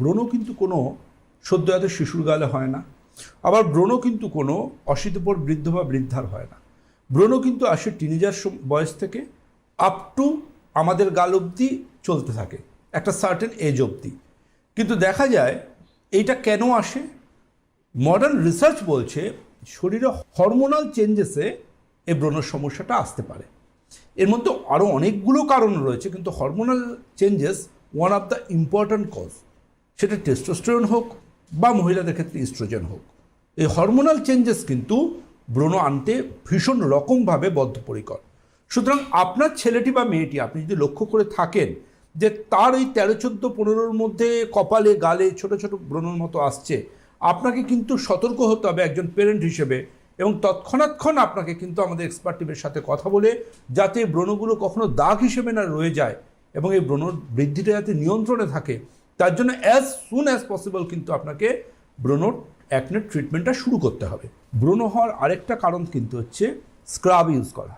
ব্রণ কিন্তু কোনো সদ্যজাত শিশুর গালে হয় না। আবার ব্রণ কিন্তু কোনো অশীতপর বৃদ্ধ বা বৃদ্ধার হয় না। ব্রণ কিন্তু আসে টিনেজার বয়স থেকে আপ টু আমাদের গাল অবধি চলতে থাকে, একটা সার্টেন এজ অবধি। কিন্তু দেখা যায় এইটা কেন আসে? মডার্ন রিসার্চ বলছে শরীরে হরমোনাল চেঞ্জেসে এই ব্রণর সমস্যাটা আসতে পারে। এর মধ্যে আরও অনেকগুলো কারণ রয়েছে, কিন্তু hormonal changes one of the important cause সেটা টেস্টোস্টেরন হোক বা মহিলাদের ক্ষেত্রে ইস্ট্রোজেন হোক। এই হরমোনাল চেঞ্জেস কিন্তু ব্রণ আনতে ভীষণ রকমভাবে বদ্ধপরিকর। সুতরাং আপনার ছেলেটি বা মেয়েটি, আপনি যদি লক্ষ্য করে থাকেন যে তার ওই তেরো, চোদ্দ, পনেরোর মধ্যে কপালে, গালে ছোট ছোট ব্রণর মতো আসছে, আপনাকে কিন্তু সতর্ক হতে হবে একজন পেরেন্ট হিসেবে এবং তৎক্ষণাৎক্ষণ আপনাকে কিন্তু আমাদের এক্সপার্ট টিমের সাথে কথা বলে যাতে ব্রণগুলো কখনো দাগ হিসেবে না রয়ে যায় এবং এই ব্রণর বৃদ্ধিটা যাতে নিয়ন্ত্রণে থাকে তার জন্য অ্যাজ সুন অ্যাজ পসিবল কিন্তু আপনাকে ব্রণর অ্যাকনের ট্রিটমেন্টটা শুরু করতে হবে। ব্রণ হওয়ার আরেকটা কারণ কিন্তু হচ্ছে স্ক্রাব ইউজ করা।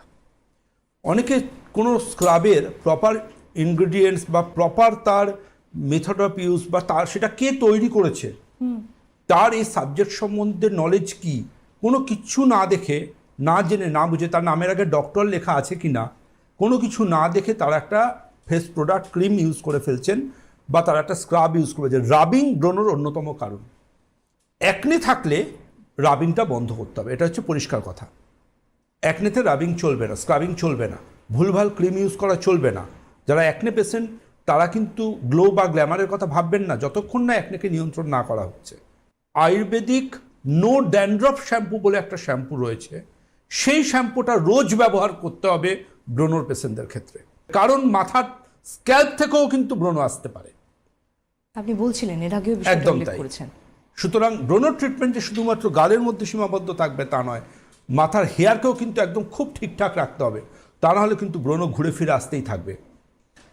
অনেকে কোনো স্ক্রাবের প্রপার ইনগ্রেডিয়েন্টস বা প্রপার তার মেথড অফ ইউজ বা তার সেটা কে তৈরি করেছে? তার এই সাবজেক্ট সম্বন্ধে নলেজ কি? কোনো কিছু না দেখে না জেনে না বুঝে তার নামের আগে ডক্টর লেখা আছে কি না কোনো কিছু না দেখে তারা একটা ফেস প্রোডাক্ট ক্রিম ইউজ করে ফেলছেন। বা তারা একটা স্ক্রাব ইউজ করেছে রাবিং ব্রণর অন্যতম কারণ। একনে থাকলে রাবিংটা বন্ধ করতে হবে। এটা হচ্ছে পরিষ্কার কথা। একনেতে রাবিং চলবে না স্ক্রাবিং চলবে না। ভুলভাল ক্রিম ইউজ করা চলবে না। যারা একনে পেশেন্ট তারা কিন্তু গ্লো বা গ্ল্যামারের কথা ভাববেন না। যতক্ষণ না একনেকে নিয়ন্ত্রণ না করা হচ্ছে। আয়ুর্বেদিক নো ড্যান্ড্রফ শ্যাম্পু বলে একটা শ্যাম্পু রয়েছে। সেই শ্যাম্পুটা রোজ ব্যবহার করতে হবে ব্রণর পেশেন্টদের ক্ষেত্রে। কারণ মাথার স্ক্যাল্প থেকেও কিন্তু ব্রণ আসতে পারে। আপনি বলছিলেন এর আগেও একদম তাই। করেছেন। সুতরাং ব্রোনো ট্রিটমেন্ট যে শুধুমাত্র গালের মধ্যে সীমাবদ্ধ থাকবে তা নয় মাথার হেয়ারকেও কিন্তু একদম খুব ঠিকঠাক রাখতে হবে। তা না হলে কিন্তু ব্রণ ঘুরে ফিরে আসতেই থাকবে।